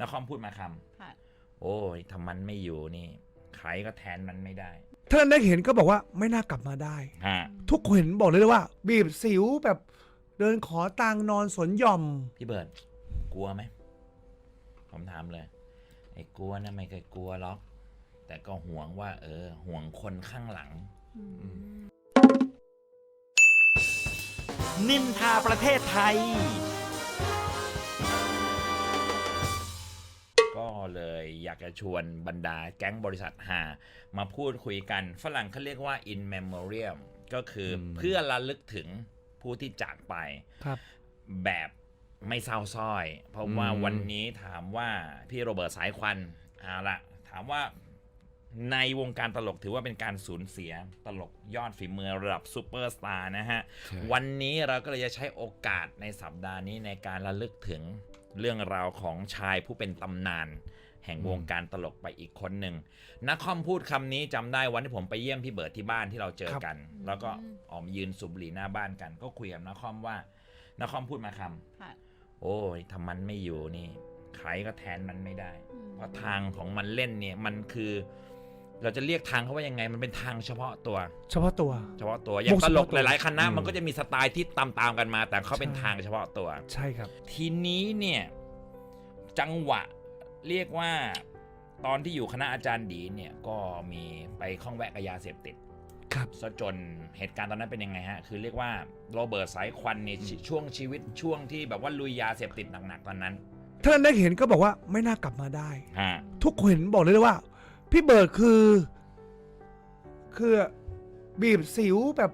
นครพูดมาคค่ะำโอ้ยถ้ามันไม่อยู่นี่ใครก็แทนมันไม่ได้ท่านได้เห็นก็บอกว่าไม่น่ากลับมาได้ ฮะทุกคนเห็นบอกเลยว่า บีบสิวแบบเดินขอตังค์นอนสวนหย่อม พี่เบิร์ดกลัวไหมผมถามเลย ไอ้กลัวนะไม่เคยกลัวหรอก แต่ก็ห่วงว่า เออ ห่วงคนข้างหลัง นินทาประเทศไทย เลย อยากจะชวนบรรดาแก๊งบริษัทหา มาพูดคุยกัน ฝรั่งเขาเรียกว่า in memoriam ก็คืออมเพื่อระลึกถึงผู้ที่จากไปครับแบบไม่เศร้าสร้อย เพราะว่าอืมวันนี้ถามว่าพี่โรเบิร์ตสายควันเอาละถามว่าในวงการตลกถือว่าเป็นการสูญเสียตลกยอดฝีมือระดับซูเปอร์สตาร์นะฮะ วันนี้เราก็เลยจะใช้โอกาสในสัปดาห์นี้ในการระลึกถึงเรื่องราวของชายผู้เป็นตำนาน แห่งวงการตลกไปอีกคนหนึ่งนักคอมพูดคำนี้จำได้วันที่ผมไปเยี่ยมพี่เบิร์ดที่บ้านที่เราเจอกัน แล้วก็ออกมายืนสูบบุหรี่หน้าบ้านกัน ก็คุยกับนักคอมว่านักคอมพูดมาคำค่ะโอ้ยถ้ามันไม่อยู่นี่ใครก็แทนมันไม่ได้อืมเพราะทางของมันเล่นเนี่ยมันคือ เราจะเรียกทางเขาว่ายังไงมันเป็นทางเฉพาะตัว เฉพาะตัว เฉพาะตัวอย่างวงตเฉลพาะกตัวหลายๆคณะอืมมันก็จะมีสไตล์ที่ตามๆกันมา แต่เขาเป็นใช่ทางเฉพาะตัว ใช่ครับ ทีนี้เนี่ย จังหวะ เรียกว่าตอนที่อยู่คณะอาจารย์ดีเนี่ยก็มีไปข้องแวะกับยาเสพติดครับซะจนเหตุการณ์ตอนนั้นเป็นยังไงฮะ คือเรียกว่าโรเบิร์ตสายควันเนี่ยช่วงชีวิตช่วงที่แบบว่าลุยยาเสพติดหนักๆตอนนั้นท่านได้เห็นก็บอกว่าไม่น่ากลับมาได้ ฮะทุกคนเห็นบอกเลยว่า พี่เบิร์ดคือ คือบีบสิวแบบ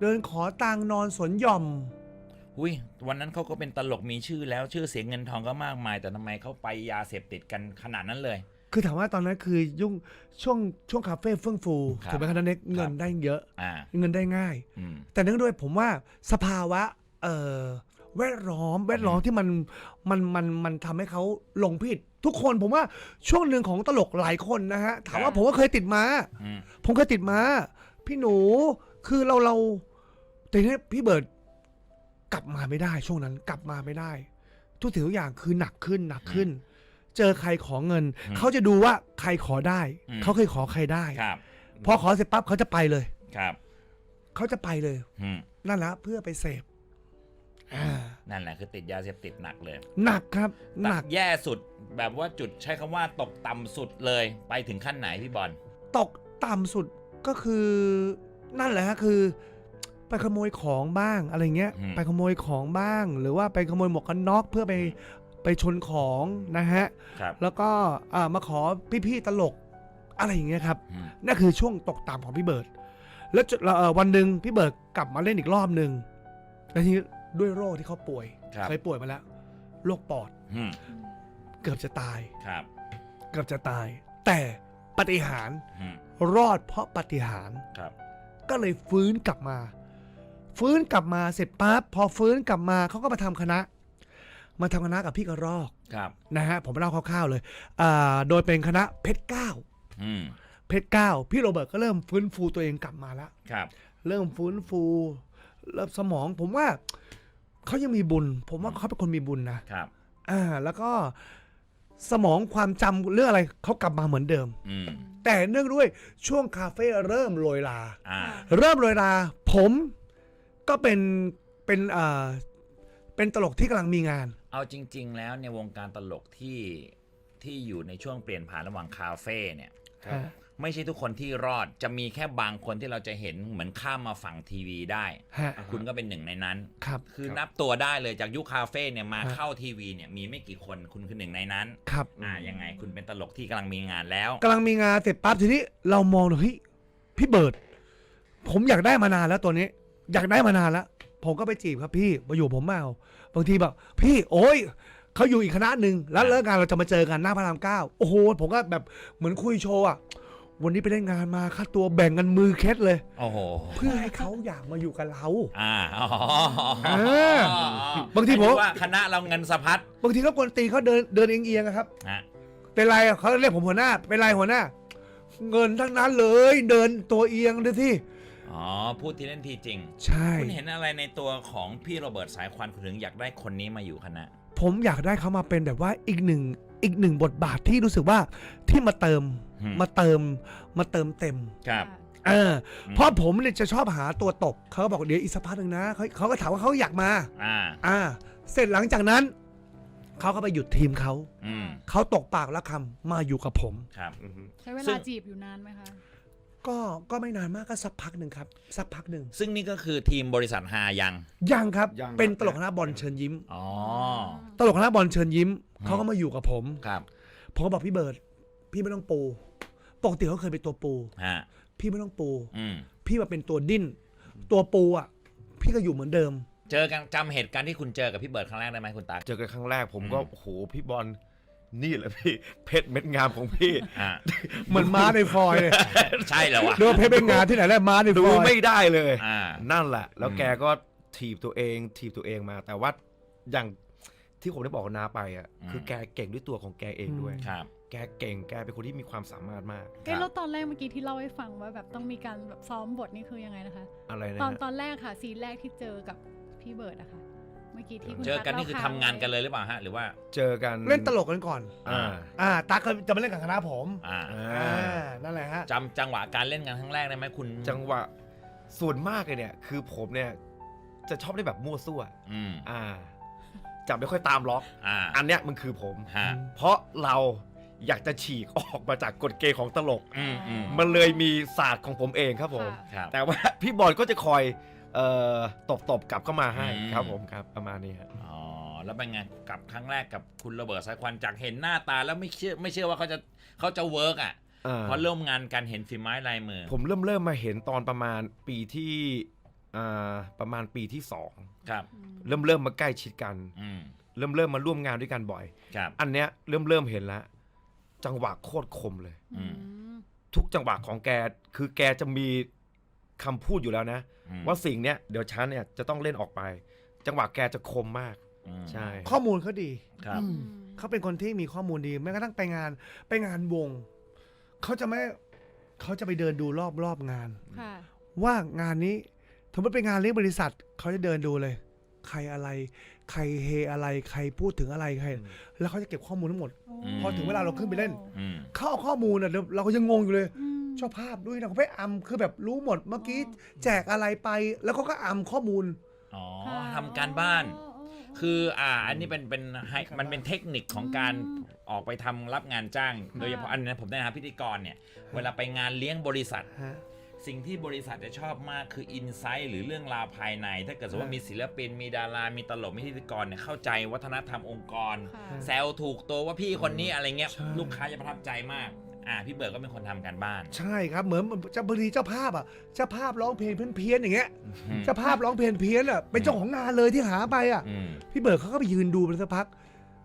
เดินขอตังค์นอนสวนหย่อม อุ้ยวันนั้นเขาก็เป็นตลกมีชื่อแล้วชื่อเสียงเงินทองก็มากมาย แต่ทำไมเขาไปยาเสพติดกันขนาดนั้นเลย คือถามว่าตอนนั้นคือยุ่งช่วงช่วงคาเฟ่เฟื่องฟูครับถูกไหมครับนันเน็กเงินได้เยอะอ่าเงินได้ง่ายอืมแต่เนื่องด้วยผมว่าสภาวะเอ่อแวดล้อมแวดล้อมที่มันมันมันมันทำให้เขาหลงผิด ทุกคนผมว่าช่วงหนึ่งของตลกหลายคนนะฮะถามว่าผมก็เคยติดมาอืมผมเคยติดมา พี่หนูคือเราเราแต่เนี้ยพี่เบิร์ด กลับมาไม่ได้ช่วงนั้นกลับมาไม่ได้ ทุกสิ่งทุกอย่างคือหนักขึ้นหนักขึ้น เจอใครขอเงินเขาจะดูว่าใครขอได้เขาเคยขอใครได้ ครับพอขอเสร็จปั๊บเขาจะไปเลย ครับเขาจะไปเลย อืมนั่นแหละเพื่อไปเสพอ่านั่นแหละคือติดยาเสพติดหนักเลยหนักครับ หนักแย่สุดแบบว่าจุดใช้คำว่าตกต่ำสุดเลยไปถึงขั้นไหนพี่บอล ตกต่ำสุดก็คือนั่นแหละฮะคือ ไปขโมยของบ้างอะไรเงี้ย อืม ไปขโมยของบ้าง หรือว่าไปขโมยหมวกกันน็อกเพื่อไปไปชนของนะฮะ ครับแล้วก็อ่ามาขอพี่ๆตลกอะไรอย่างเงี้ยครับ อืมนั่นคือช่วงตกต่ำของพี่เบิร์ด แล้วจุดเอ่อวันหนึ่งพี่เบิร์ดกลับมาเล่นอีกรอบหนึ่งแล้วทีนี้ด้วยโรคที่เขาป่วย ครับเคยป่วยมาแล้ว โรคปอด อืมเกือบจะตาย ครับเกือบจะตาย แต่ปาฏิหารย์อืมรอดเพราะปาฏิหารย์ครับก็เลยฟื้นกลับมา ฟื้นกลับมาเสร็จปั๊บพอฟื้นกลับมาเขาก็มาทำคณะ มาทำคณะกับพี่กระรอกครับนะฮะผมเล่าคร่าวๆเลยอ่าโดยเป็นคณะเพชรเก้าอืมเพชรเก้าพี่โรเบิร์ตก็เริ่มฟื้นฟูตัวเองกลับมาแล้วครับ เริ่มฟื้นฟูเริ่มสมองผมว่าเขายังมีบุญ ผมว่าเขาเป็นคนมีบุญนะครับอ่าแล้วก็สมองความจำเรื่องอะไรเขากลับมาเหมือนเดิมอืมแต่เนื่องด้วยช่วงคาเฟ่เริ่มโรยลาอ่าเริ่มโรยลา ผม ก็เป็นเป็นเอ่อเป็นตลกที่กำลังมีงาน เอาจริง ๆ แล้วในวงการตลกที่ที่อยู่ในช่วงเปลี่ยนผ่านระหว่างคาเฟ่เนี่ย ครับ ไม่ใช่ทุกคนที่รอดจะมีแค่บางคนที่เราจะเห็นเหมือนข้ามมาฝั่งทีวีได้ ฮะ คุณก็เป็นหนึ่งในนั้น ครับ คือนับตัวได้เลยจากยุคคาเฟ่เนี่ยมาฮะเข้าทีวีเนี่ยมีไม่กี่คนคุณคือหนึ่งในนั้น ครับอ่ายังไงคุณเป็นตลกที่กำลังมีงานแล้ว กำลังมีงานเสร็จปั๊บทีนี้เรามองดูเฮ้ยพี่เบิร์ดผมอยากได้มานานแล้วตัวนี้ อยากได้มานานแล้วผมก็ไปจีบครับพี่มาอยู่ผมมาเอาบางทีแบบ พี่โอ้ยเขาอยู่อีกคณะหนึ่งแล้วเลิกงานเราจะมาเจอกันหน้าพระรามเก้าโอ้โหผมก็แบบเหมือนคุยโชว์อะวันนี้ไปได้งานมาค่าตัวแบ่งกันมือเคล็ดเลย โอ้โหเพื่อให้เขาอยากมาอยู่กับเรา อ่าอ๋อเออบางทีผมหยถึว่าคณะเราเงินสะพัดบางทีก็กวนตีนเขาเดินเดินเอียงๆอะครับ ฮะเป็นไรอะเขาเรียกผมหัวหน้า เป็นไรหัวหน้า เงินทั้งนั้นเลย เดินตัวเอียงดูที่ อ๋อ พูดทีเล่นทีจริง ใช่ คุณเห็นอะไรในตัวของพี่โรเบิร์ตสายควันคุณถึงอยากได้คนนี้มาอยู่คณะ ผมอยากได้เขามาเป็นแบบว่าอีกหนึ่งอีกหนึ่งบทบาทที่รู้สึกว่าที่มาเติมอืม มาเติมมาเติมเต็ม ครับ เออเพราะผมเนี่ยจะชอบหาตัวตกเขาก็บอกเดี๋ยวอีกสักพักหนึ่งนะเขาเขาก็ถามว่าเขาอยากมา อ่า อ่า เสร็จหลังจากนั้น เขาก็ไปหยุดทีมเขาอืม เขาตกปากแล้วคำมาอยู่กับผม ครับอือฮึใช้เวซึ่ลาง จีบอยู่นานไหมคะ ก็ก็ไม่นานมากก็สักพักหนึ่งครับสักพักหนึ่งซึ่งนี่ก็คือทีมบริษัทฮายัง ยังครับยังเป็นครับตลกคณะบอลเชิญยิ้ม อ๋อ ตลกคณะบอลเชิญยิ้มเขาก็มาอยู่กับผม ครับ ผมก็บอกพี่เบิร์ดพี่ไม่ต้องปูปกติเขาเคยเป็นตัวปู ฮะ พี่ไม่ต้องปู อืม พี่มาเป็นตัวดิ้น ตัวปูอะ พี่ก็อยู่เหมือนเดิม เจอกันจำเหตุการณ์ที่คุณเจอกับพี่เบิร์ดครั้งแรกได้ไหมคุณตั๊ก เจอกันครั้งแรกผมก็อืมโอ้โหพี่บอล นี่แหละพี่ เพชรเม็ดงามของพี่ อ่าเหมือนม้าในฟอยเลยใช่แล้ววะ ดูว่าเพชรเป็นงานที่ไหนแล้วม้าในดูฟอยไม่ได้เลย อ่า นั่นแหละ แล้วอืมแกก็ถีบตัวเอง ถีบตัวเองมา แต่ว่าอย่างที่ผมได้บอกกับนาไปอะคือแกเก่งด้วยตัวของแกเองด้วย ครับ แกเก่ง แกเป็นคนที่มีความสามารถมาก เอ๊ะแล้วตอนแรกเมื่อกี้ที่เล่าให้ฟังว่าแบบต้องมีการแบบซ้อมบทนี่คือยังไงนะคะ อะไรนะตอนฮะตอนแรกค่ะซีนแรกที่เจอกับพี่เบิร์ดอะค่ะเมื่อกี้ที่คุณเจอกันตั๊นี่คือล่ทำงานกันเลยหรือเปล่าฮะ หรือว่าเจอกันเล่นตลกกันก่อน อ่าอ่าตาเคยจะมาเล่นกับคณะผมอ่าอ่อ่าานั่นแหละฮะจำจังหวะการเล่นกันครั้งแรกได้ไหมคุณจังหวะส่วนมากเลยเนี่ย คือผมเนี่ย จะชอบได้แบบมั่วซั่วอืมอ่าจับไม่ค่อยตามล็อก อ่าอันเนี้ยมันคือผม ฮะเพราะเราอยากจะฉีกออกมาจากกฎเกณฑ์ของตลก อืมอืมมันเลยมีศาสตร์ของผมเองครับผม ค่ะ ครับแต่ว่าพี่บอลก็จะคอย เอ่อตบตบๆกลับเข้ามาให้อืม ครับผมครับประมาณนี้ครับอ๋อแล้วเป็นไงกับครั้งแรกกับคุณโระเบิดสายควันจากเห็นหน้าตาแล้วไม่เชื่อไม่เชื่อว่าเขาจะเขาจะเวิร์กอะอ่าเพราะร่วมงานกันเห็นฝีไม้ลายมือผมเริ่มเริ่มมาเห็นตอนประมาณปีที่อ่าประมาณปีที่สองครับ เริ่มเริ่มมาใกล้ชิดกัน อืมเริ่มเริ่มมาร่วมงานด้วยกันบ่อย ครับ อันเนี้ยเริ่มเริ่มเห็นแล้วจังหวะโคตรคมเลย อืม ทุกจังหวะของแกคือแกจะมี คำพูดอยู่แล้วนะ อืมว่าสิ่งเนี้ยเดี๋ยวฉันเนี่ยจะต้องเล่นออกไป จังหวะแกจะคมมาก อืมใช่ ข้อมูลเขาดี ครับ อืมเขาเป็นคนที่มีข้อมูลดีแม้กระทั่งไปงาน ไปงานวง เขาจะไม่เขาจะไปเดินดูรอบรอบงาน ค่ะ ว่างานนี้สมมติเป็นงานเลี้ยงบริษัท เขาจะเดินดูเลย ใครอะไร ใครเฮอะไร ใครพูดถึงอะไรใครแล้วเขาจะเก็บข้อมูลทั้งหมด พอถึงเวลาเราขึ้นไปเล่น อืม เขาเอาข้อมูลน่ะเราเราก็ยังงงอยู่เลย อืม เจ้าภาพด้วยนะเขาไปอำคือแบบรู้หมดเมื่อกี้อ๋อแจกอะไรไปแล้วเขาก็อำข้อมูล อ๋อค่ะทำการบ้านอ๋ออ๋ออ๋อคืออ่าอันนี้เป็นเป็นให้ครับมันเป็นเทคนิคของการอืมออกไปทำรับงานจ้าง โดยเฉพาะอันนี้ผมได้นะครับพิธีกรเนี่ย เวลาไปงานเลี้ยงบริษัท ฮะ สิ่งที่บริษัทจะชอบมากคืออินไซต์หรือเรื่องราวภายใน ถ้าเกิดสมมติว่ามีศิลปิน มีดารา มีตลก มีพิธีกรเนี่ยเข้าใจวัฒนธรรมองค์กร ค่ะ แซวถูกตัวว่าพี่คนนี้อะไรเงี้ย ใช่ ลูกค้าจะประทับใจมาก อ่าพี่เบิร์ดก็เป็นคนทำการบ้าน ใช่ครับเหมือนเจ้าบางทีเจ้าภาพอะเจ้าภาพร้องเพลงเพี้ยนๆอย่างเงี้ยอืมเจ้าภาพร้องเพลงเพี้ยนอะเป็นเจ้าของงานเลยที่หาไปอะ อืมพี่เบิร์ดเขาก็ไปยืนดูไปสักพัก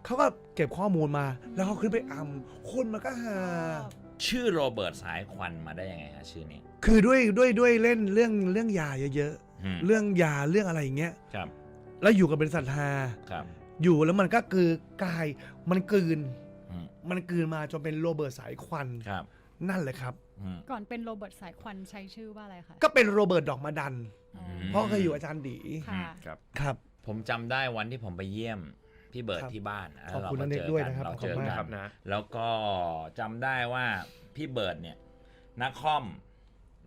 เขาก็เก็บข้อมูลมา แล้วเขาขึ้นไปอำคนมันก็หา ชื่อโรเบิร์ตสายควันมาได้ยังไงฮะชื่อนี้คือด้วยด้วยด้วยเล่นเรื่องเรื่องยาเยอะอืมๆ เรื่องยาเรื่องอะไรอย่างเงี้ย ครับแล้วอยู่กับบริษัทฮาครับ อยู่แล้วมันก็คือกายมันกลืนอื มมันกลืนมาจนเป็นโรเบิร์ตสายควันครับนั่นแหละครับ อืมก่อนเป็นโรเบิร์ตสายควันใช้ชื่อว่าอะไรคะก็เป็นโรเบิร์ตดอกมาดัน อ๋อมเพราะเคยอยู่อาจารย์ดีค่ะ ครับ ครับ ผมจำได้วันที่ผมไปเยี่ยมพี่เบิร์ดครับที่บ้านแล้วขอบเราคุณก็นะเน็เจกอด้วยกันนะครับเราขอบเจคุอณกัมากครับนนะ แล้วก็จำได้ว่าพี่เบิร์ดเนี่ยนักคอม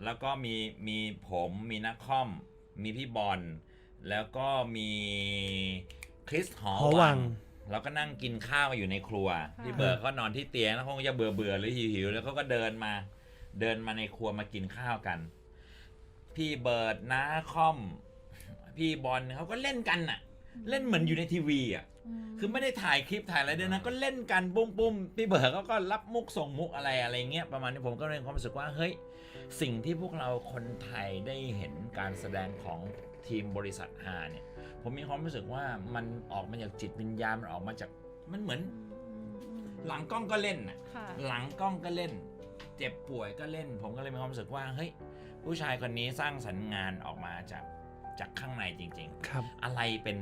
แล้วก็มีมีผมมีนักคอม มีพี่บอลแล้วก็มีคริสหอหอวัวังง เราก็นั่งกินข้าวอยู่ในครัวค่ะพี่เบิร์ดก็นอนที่เตียงแล้วคงจะเบื่อเบื่อๆหรือหิวหิวๆแล้วเขาก็เดินมา เดินมาในครัวมากินข้าวกัน พี่เบิร์ดน้าคอม พี่บอลเขาก็เล่นกันน่ะ เล่นเหมือนอยู่ในทีวีอะคือไม่ได้ถ่ายคลิปถ่ายอะไรด้วยนะก็เล่นกันปุ้มปุ้มพี่เบิร์ดเขาก็รับมุกส่งมุกอะไรอะไรเงี้ยประมาณนี้ผมก็เลยมีความรู้สึกว่าเฮ้ยสิ่งที่พวกเราคนไทยได้เห็นการแสดงของทีมบริษัทฮาเนี่ย ผมมีความรู้สึกว่ามันออกมาจากจิตวิญญาณมันออกมาจากมันเหมือน หลังกล้องก็เล่นน่ะ ค่ะ หลังกล้องก็เล่น เจ็บป่วยก็เล่น ผมก็เลยมีความรู้สึกว่าเฮ้ยผู้ชายคนนี้สร้างสรรค์งานออกมาจากจากข้างในจริง ครับ ๆ อะไรเป็น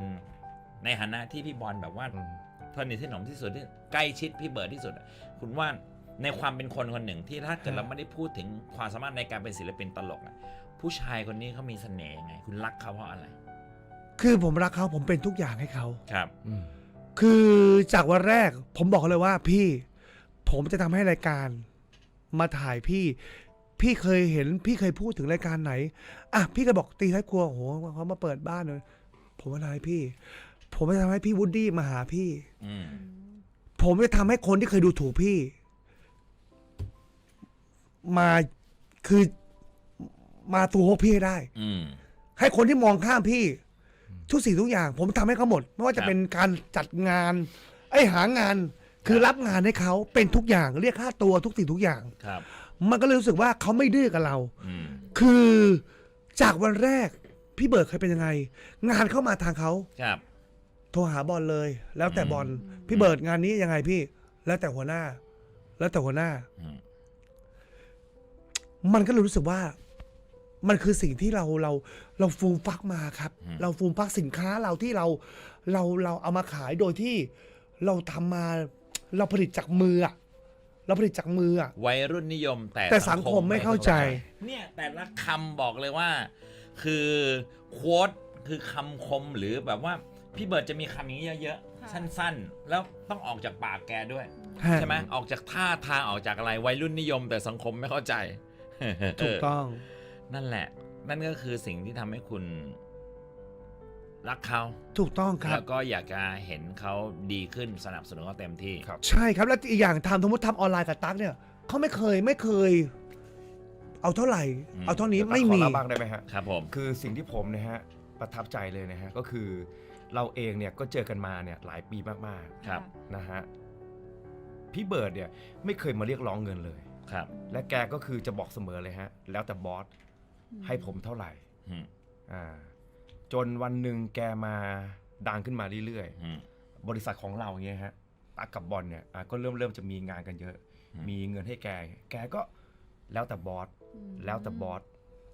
ในฐานะที่พี่บอลแบบว่าอืมสนิทสนมที่สุดที่ใกล้ชิดพี่เบิร์ดที่สุดอะคุณว่าในความเป็นคนคนหนึ่งที่ถ้าเกิดฮะเราไม่ได้พูดถึงความสามารถในการเป็นศิลปินตลกอะผู้ชายคนนี้เขามีเสน่ห์ยังไง คุณรักเขาเพราะอะไร คือผมรักเขาผมเป็นทุกอย่างให้เขาครับ อืมคือจากวันแรก ผมบอกเขาเลยว่าพี่ ผมจะทำให้รายการ มาถ่ายพี่ พี่เคยเห็น พี่เคยพูดถึงรายการไหน อะพี่ก็บอกตีท้ายครัวโอ้โหเขามาเปิดบ้านเลยผมว่านายพี่ ผมจะทำให้พี่วูดดี้มาหาพี่ อืมผมจะทำให้คนที่เคยดูถูกพี่ มาคือมาตัวพวกพี่ให้ได้ อืมให้คนที่มองข้ามพี่ ทุกสิ่งทุกอย่าง ผมทำให้เขาหมด ไม่ว่าครัจะบเป็นการจัดงานไอ้หางานคือรับงานให้เขาเป็นทุกอย่างเรียกค่าตัวทุกสิ่งทุกอย่าง ครับ มันก็เลยรู้สึกว่าเขาไม่ดื้อกับเรา อืม คือจากวันแรกพี่เบิร์ดเคยเป็นยังไง งานเข้ามาทางเขาครับ โทรหาบอลเลย แล้วแต่อืมบอลพี่เบิร์ดงานนี้ยังไงพี่ แล้วแต่หัวหน้า แล้วแต่หัวหน้า อืม มันก็เลยรู้สึกว่า มันคือสิ่งที่เราเราเราฟูมฟักมาครับ เราฟูมฟักสินค้าเราที่เราเราเราเอามาขายโดยที่เราทำมาเราผลิตจากมืออะเราผลิตจากมืออะวัยรุ่นนิยมแต่แต่สังคมไม่เข้าใจ เนี่ยแต่ละคำบอกเลยว่า คือโค้ดคือคำคมหรือแบบว่าพี่เบิร์ดจะมีคำอย่างนี้เยอะค่ะๆสั้นๆ แล้วต้องออกจากปากแกด้วยฮะใช่ไหมออกจากท่าทางออกจากอะไรวัยรุ่นนิยมแต่สังคมไม่เข้าใจ ถูกต้อง นั่นแหละ นั่นก็คือสิ่งที่ทำให้คุณรักเขาถูกต้องครัแล้บ วก็อยากจะเห็นเขาดีขึ้นสนับสนุนเขาเต็มที่ ครับ ใช่ครับ แล้วอีกอย่างทำสมมติทำออนไลน์กับตั๊กเนี่ยเขาไม่เคยไม่เคย เอาเท่าไหร่ อืม เอาเท่านี้ดี๋ยวไม่ขอมีเล่าบ้างได้ไหมฮะ ครับผม คือสิ่งที่ผมนะฮะประทับใจเลยนะฮะก็คือเราเองเนี่ยก็เจอกันมาเนี่ยหลายปีมากครับ ๆนะฮะพี่เบิร์ดเนี่ยไม่เคยมาเรียกร้องเงินเลย ครับ และแกก็คือจะบอกเสมอเลยฮะ แล้วแต่บอส ให้ผมเท่าไหร่อืมอ่าจนวันหนึ่งแกมาดังขึ้นมาเรื่อยอืมๆบริษัทของเราเงี้ยฮะตักกับบอลเนี่ยอะก็เริ่มเริ่มจะมีงานกันเยอะอืมมีเงินให้แก แกก็แล้วแต่บอสแล้วแต่บอส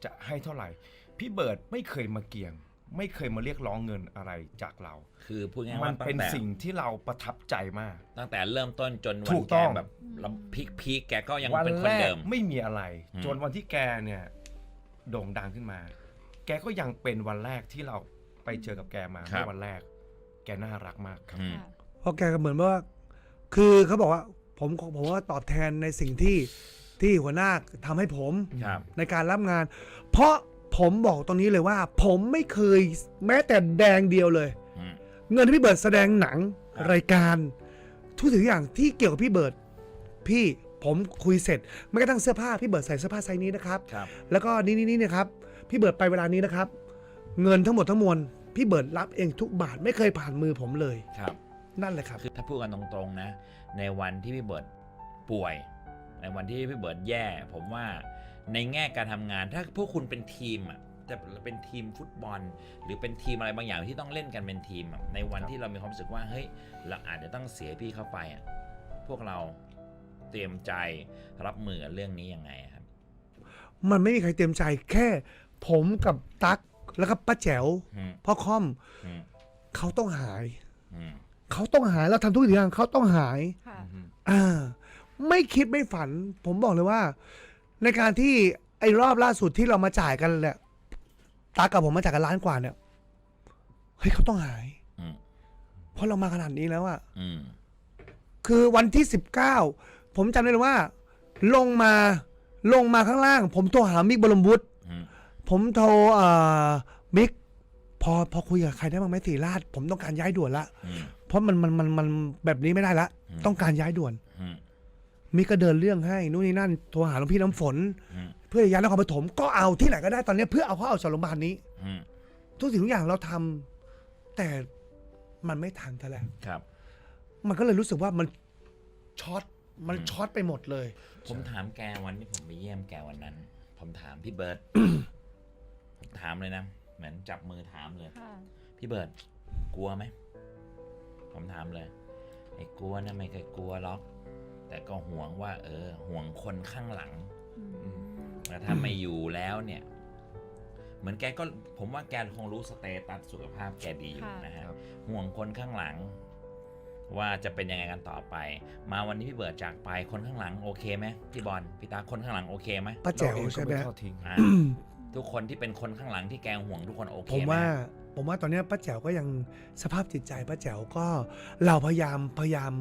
จะให้เท่าไหร่ พี่เบิร์ดไม่เคยมาเกี่ยง ไม่เคยมาเรียกร้องเงินอะไรจากเรา คือพูดง่ายๆมัว่านตั้เป็นงแต่สิ่งที่เราประทับใจมาก ตั้งแต่เริ่มต้นจนถูวันกแกต้องแบบแล้วพีคพีคแกก็ยังวันเป็นคแรนกเดิม ไม่มีอะไรอืมจนวันที่แกเนี่ย โด่งดังขึ้นมา แกก็ยังเป็นวันแรกที่เราไปเจอกับแกมาเมื่อวันแรก แกน่ารักมากครับ อืมค่ะเพราะแกก็เหมือนว่า คือเขาบอกว่าผมผมว่าตอบแทนในสิ่งที่ที่หัวหน้าทำให้ผมครับ ในการรับงาน เพราะผมบอกตรงนี้เลยว่า ผมไม่เคยแม้แต่แดงเดียวเลย อืม เงินที่พี่เบิร์ดแสดงหนังครับ รายการ ทุกสิ่งทุกอย่างที่เกี่ยวกับพี่เบิร์ดพี่ ผมคุยเสร็จไม่กระทั่งเสื้อผ้าพี่เบิร์ดใส่เสื้อผ้าไซส์นี้นะครับ ครับ แล้วก็นี่นี่นี่นะครับพี่เบิร์ดไปเวลานี้นะครับ เงินทั้งหมดทั้งมวลพี่เบิร์ดรับเองทุกบาทไม่เคยผ่านมือผมเลย ครับ นั่นแหละครับ คือถ้าพูดกันตรงๆนะ ในวันที่พี่เบิร์ดป่วย ในวันที่พี่เบิร์ดแย่ ผมว่าในแง่การทำงานถ้าพวกคุณเป็นทีมอะแต่เป็นทีมฟุตบอล หรือเป็นทีมอะไรบางอย่างที่ต้องเล่นกันเป็นทีมอะในวันที่เรามีความรู้สึกว่าเฮ้ยเราอาจจะต้องเสียพี่เข้าไปอะพวกเรา เตรียมใจรับมือกับเรื่องนี้ยังไงอะครับ มันไม่มีใครเต็มใจแค่ ผมกับตั๊กแล้วก็ป้าแจ๋วอืม พ่อค่อมอืมเขาต้องหาย อืมเขาต้องหายเราทำทุกอย่างเขาต้องหาย ค่ะอ่า ไม่คิดไม่ฝัน ผมบอกเลยว่า ในการที่ไอ้รอบล่าสุดที่เรามาจ่ายกันเนี่ยตากับผมมาจ่ายกันล้านกว่าเนี่ยเฮ้ยเขาต้องหาย อืมเพราะเรามาขนาดนี้แล้วอะอืม คือวันที่สิบเก้า ผมจำได้เลยว่า ลงมาลงมาข้างล่าง ผมโทรหามิกบรมวุฒิอืมผมโทรเอ่อมิกพอพอคุยกับใครได้บ้างไหมสีราชผมต้องการย้ายด่วนละ อืม เพราะมันมันมันมันแบบนี้ไม่ได้ละ อืม ต้องการย้ายด่วน อืม มิกก็เดินเรื่องให้นู่นนี่นั่นโทรหาหลวงพี่น้ำฝน อืม เพื่อจะย้ายนครปฐมก็เอาที่ไหนก็ได้ตอนนี้เพื่อเอาเขาเอาจากโรงพยาบาลนี้ อืมทุกสิ่งทุกอย่างเราทำแต่มันไม่ทันซะแล้วครับ มันก็เลยรู้สึกว่ามันช็อต มันอืมช็อตไปหมดเลย ผมถามแกวันที่ผมไปเยี่ยมแกวันนั้น ผมถามพี่เบิร์ต ผมถามเลยนะ เหมือนจับมือถามเลย ค่ะ พี่เบิร์ตกลัวไหม ผมถามเลย ไอ้กลัวนะไม่เคยกลัวหรอก แต่ก็ห่วงว่า เออ ห่วงคนข้างหลังอืมแล้วถ้าไม่อยู่แล้วเนี่ย เหมือนแกก็ผมว่าแกคงรู้สเตตัสสุขภาพแกดีอยู่นะฮะครับ ห่วงคนข้างหลัง ว่าจะเป็นยังไงกันต่อไป มาวันนี้พี่เบิร์ดจากไปคนข้างหลังโอเคไหมพี่บอลพี่ตาคนข้างหลังโอเคไหมป้าแจ๋วเราเองก็ใช่ไหมไม่ทอดทิ้ง อ่าทุกคนที่เป็นคนข้างหลังที่แกห่วงทุกคนโอเคผมไหว่าผมว่าตอนเนี้ยป้าแจ๋วก็ยังสภาพจิตใจป้าแจ๋วก็เราพยายามพยายาม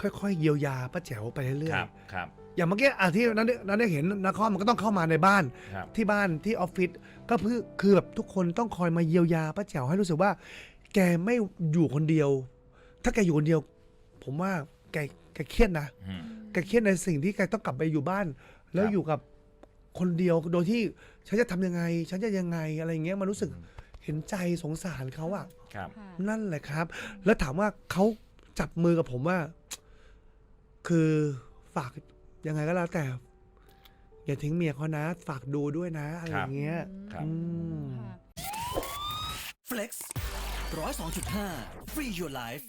ค่อยๆเยียวยาป้าแจ๋วไปเรื่อยครับครับๆอย่างเมื่อกี้อะที่นั้นได้นั้นได้เห็นนักคอมมันก็ต้องเข้ามาในบ้าน ครับ ที่บ้านที่ออฟฟิศก็เพื่อคือแบบทุกคนต้องคอยมาเยียวยาป้าแจ๋วให้รู้สึกว่า แกไม่อยู่คนเดียว ถ้าแกอยู่คนเดียว ผมว่าแกแกเครียดนะอืม แกเครียดในสิ่งที่แกต้องกลับไปอยู่บ้าน แล้วครับ อยู่กับคนเดียวโดยที่ฉันจะทำยังไง ฉันจะยังไงอะไรเงี้ยมันรู้สึกเห็นใจสงสารเขาอะ ครับ ค่ะ นั่นแหละครับ แล้วถามว่าเขาจับมือกับผมว่า คือฝากยังไงก็แล้วแต่ อย่าทิ้งเมียเขานะ ฝากดูด้วยนะ อะไรอย่างเงี้ยครับ อืมค่ะ Flex 102.5 Free Your Life